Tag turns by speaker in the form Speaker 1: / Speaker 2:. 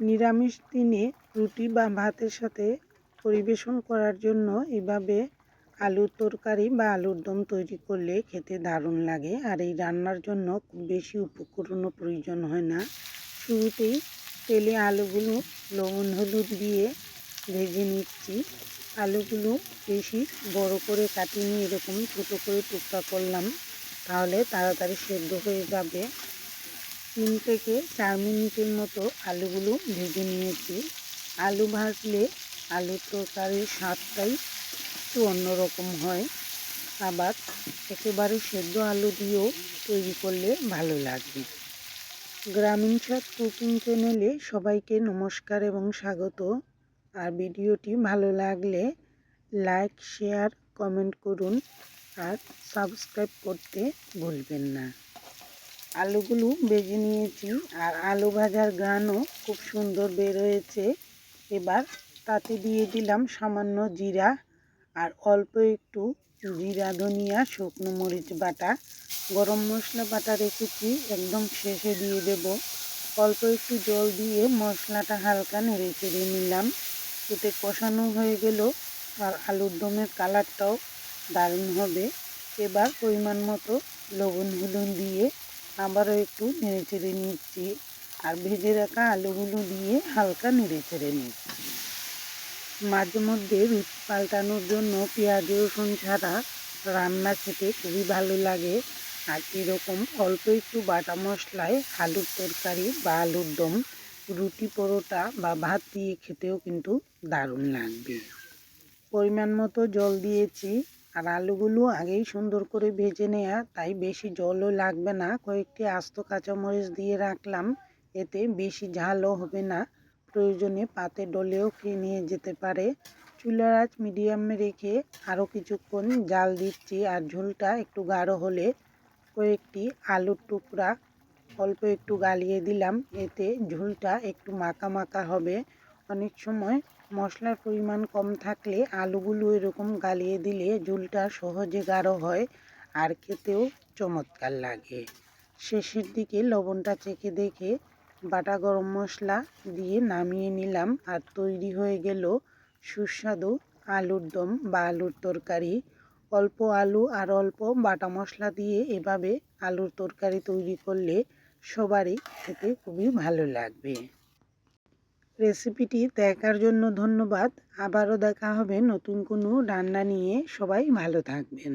Speaker 1: নিরামিষ দিনে রুটি বা ভাতের সাথে পরিবেশন করার জন্য এভাবে আলুর তরকারি বা আলুর দম তৈরি করলে খেতে দারুণ লাগে। আর এই রান্নার জন্য খুব বেশি উপকরণও প্রয়োজন হয় না। শুরুতেই তেলে আলুগুলো লবণ, হলুদ দিয়ে ভেজে নিচ্ছি। আলুগুলো বেশি বড় করে কাটিয়ে নিয়ে এরকম ছোটো করে টুকরা করলাম। তাহলে তাড়াতাড়ি সেদ্ধ হয়ে যাবে। তিন থেকে চার মিনিটের মতো আলুগুলো ভেজে নিয়েছি। আলু ভাজলে আলুর তরকারির স্বাদটাই একটু অন্যরকম হয়। আবার একেবারে সেদ্ধ আলু দিয়েও তৈরি করলে ভালো লাগবে। গ্রামীণ স্বাদ কুকিং চ্যানেলে সবাইকে নমস্কার এবং স্বাগত। আর ভিডিওটি ভালো লাগলে লাইক, শেয়ার, কমেন্ট করুন। আর সাবস্ক্রাইব করতে ভুলবেন না। আলুগুলো ভেজে নিয়েছি। আর আলু ভাজার গানও খুব সুন্দর বের হয়েছে। এবার তাতে দিয়ে দিলাম সামান্য জিরা আর অল্প একটু জিরা, ধনিয়া, শুকনো মরিচ বাটা। গরম মশলা বাটা রেখেছি, একদম শেষে দিয়ে দেব। অল্প একটু জল দিয়ে মশলাটা হালকা নেড়ে চেড়ে নিলাম। এতে কষানো হয়ে গেল আর আলুর দমের কালারটাও দারুণ হবে। এবার পরিমাণ মতো লবণ হলুদ দিয়ে আবারও একটু নেড়ে চেড়ে নিচ্ছি আর ভেজে রাখা আলুগুলো দিয়ে হালকা নেড়ে চেড়ে নিচ্ছি। মাঝে মধ্যে রুটি পাল্টানোর জন্য পেঁয়াজ, রসুন ছাড়া রান্না খেতে খুবই ভালো লাগে। আর এরকম অল্প একটু বাটা মশলায় আলুর তরকারি বা আলুর দম, রুটি পরোটা বা ভাত দিয়ে খেতেও কিন্তু দারুণ লাগবে। পরিমাণ মতো জল দিয়েছি। আর আলুগুলো আগেই সুন্দর করে ভেজে নেওয়া তাই বেশি জলও লাগবে না। কয়েকটি আস্ত কাঁচামরিচ দিয়ে রাখলাম, এতে বেশি ঝালও হবে না। প্রয়োজনে পাতে ডলেও খেয়ে নিয়ে যেতে পারে। চুলার আঁচ মিডিয়ামে রেখে আরও কিছুক্ষণ জাল দিচ্ছি আর ঝোলটা একটু গাঢ় হলে কয়েকটি আলুর টুকরা অল্প একটু গালিয়ে দিলাম, এতে ঝোলটা একটু মাখা মাখা হবে। অনেক সময় মশলার পরিমাণ কম থাকলে আলুগুলো এরকম গালিয়ে দিলে ঝোলটা সহজে গাঢ় হয় আর খেতেও চমৎকার লাগে। শেষের দিকে লবণটা চেখে দেখে বাটা গরম মশলা দিয়ে নামিয়ে নিলাম আর তৈরি হয়ে গেল সুস্বাদু আলুর দম বা আলুর তরকারি। অল্প আলু আর অল্প বাটা মশলা দিয়ে এভাবে আলুর তরকারি তৈরি করলে সবারই খেতে খুবই ভালো লাগবে। রেসিপিটি দেখার জন্য ধন্যবাদ। আবারও দেখা হবে নতুন কোনো রান্না নিয়ে। সবাই ভালো থাকবেন।